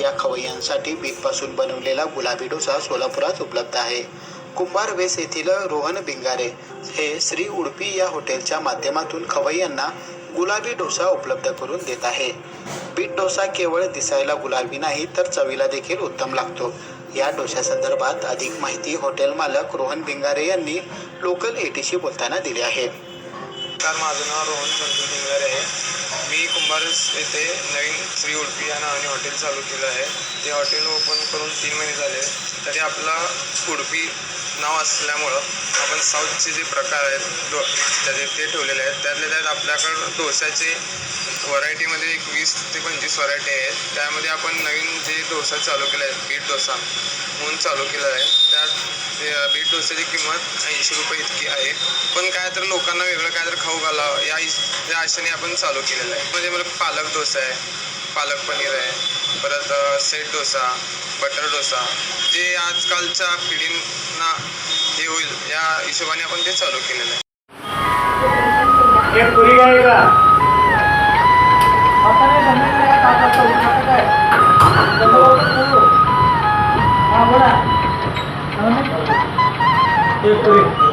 या खवय्यांसाठी बीटपासून बनवलेला गुलाबी डोसा सोलापुरात उपलब्ध आहे. कुंभार वेस येथील रोहन बिंगारे हे श्री उडपी या हॉटेलच्या माध्यमातून खवय्यांना गुलाबी डोसा उपलब्ध करून देत आहे. बीट डोसा केवळ दिसायला गुलाबी नाही तर चवीला देखील उत्तम लागतो. या डोशासंदर्भात अधिक माहिती हॉटेल मालक रोहन भिंगारे यांनी लोकल एटीशी बोलताना दिली आहे. तर माझं नाव रोहन संतू भिंगारे आहे. मी कुंभारस येथे नवीन श्री उडपी हॉटेल चालू केलं आहे. ते हॉटेल ओपन करून तीन महिने झाले. तरी आपला उडपी नाव असल्यामुळं आपण साऊथचे जे प्रकार आहेत डो नाश्त्याचे ते ठेवलेले आहेत त्यातल्या त्यात आपल्याकडं डोसाचे व्हरायटीमध्ये एक वीस ते पंचवीस व्हरायटी आहेत. त्यामध्ये आपण नवीन जे डोसा चालू केला आहे बीट डोसा म्हणून चालू केला आहे. त्यात बीट डोसाची किंमत ऐंशी रुपये इतकी आहे. पण काय तर लोकांना वेगळं काय तर खाऊ घालावं या या आशेने आपण चालू केलेलं आहे. म्हणजे मला पालक डोसा आहे. पालक पनीर आहे परत सेट डोसा बटर डोसा जे आजकालच्या पिढींना हे होईल या हिशोबाने आपण ते चालू केलेलं आहे. एक पुरी एक पुरी.